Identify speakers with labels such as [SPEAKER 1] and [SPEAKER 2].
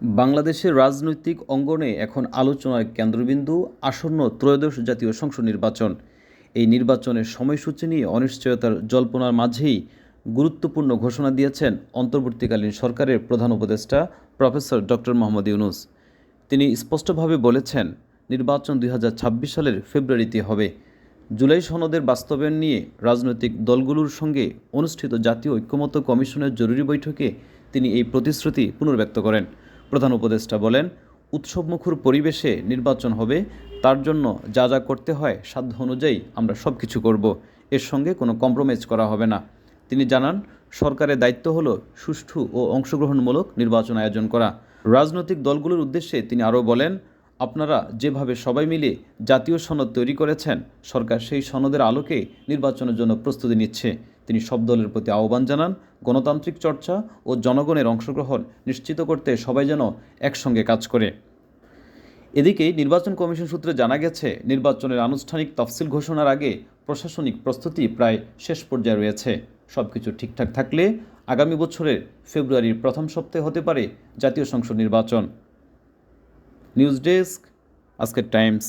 [SPEAKER 1] বাংলাদেশের রাজনৈতিক অঙ্গনে এখন আলোচনার কেন্দ্রবিন্দু, আসন্ন ত্রয়োদশ জাতীয় সংসদ নির্বাচন। এই নির্বাচনের সময়সূচি নিয়ে অনিশ্চয়তার জল্পনার মাঝেই গুরুত্বপূর্ণ ঘোষণা দিয়েছেন অন্তর্বর্তীকালীন সরকারের প্রধান উপদেষ্টা প্রফেসর ডক্টর মোহাম্মদ ইউনুস। তিনি স্পষ্টভাবে বলেছেন, নির্বাচন দুই হাজার ছাব্বিশ সালের ফেব্রুয়ারিতে হবে। জুলাই সনদের বাস্তবায়ন নিয়ে রাজনৈতিক দলগুলোর সঙ্গে অনুষ্ঠিত জাতীয় ঐক্যমত্য কমিশনের জরুরি বৈঠকে তিনি এই প্রতিশ্রুতি পুনর্ব্যক্ত করেন। প্রধান উপদেষ্টা বলেন, উৎসবমুখর পরিবেশে নির্বাচন হবে, তার জন্য যা যা করতে হয় সাধ্য অনুযায়ী আমরা সব কিছু করব। এর সঙ্গে কোনো কম্প্রোমাইজ করা হবে না। তিনি জানান, সরকারের দায়িত্ব হল সুষ্ঠু ও অংশগ্রহণমূলক নির্বাচন আয়োজন করা। রাজনৈতিক দলগুলোর উদ্দেশ্যে তিনি আরও বলেন, আপনারা যেভাবে সবাই মিলে জাতীয় সনদ তৈরি করেছেন, সরকার সেই সনদের আলোকে নির্বাচনের জন্য প্রস্তুতি নিচ্ছে। তিনি সব দলের প্রতি আহ্বান জানান, গণতান্ত্রিক চর্চা ও জনগণের অংশগ্রহণ নিশ্চিত করতে সবাই যেন একসঙ্গে কাজ করে। এদিকে নির্বাচন কমিশন সূত্রে জানা গেছে, নির্বাচনের আনুষ্ঠানিক তফসিল ঘোষণার আগে প্রশাসনিক প্রস্তুতি প্রায় শেষ পর্যায়ে রয়েছে। সব কিছু ঠিকঠাক থাকলে আগামী বছরের ফেব্রুয়ারির প্রথম সপ্তাহে হতে পারে জাতীয় সংসদ নির্বাচন। নিউজ ডেস্ক, আজকের টাইমস।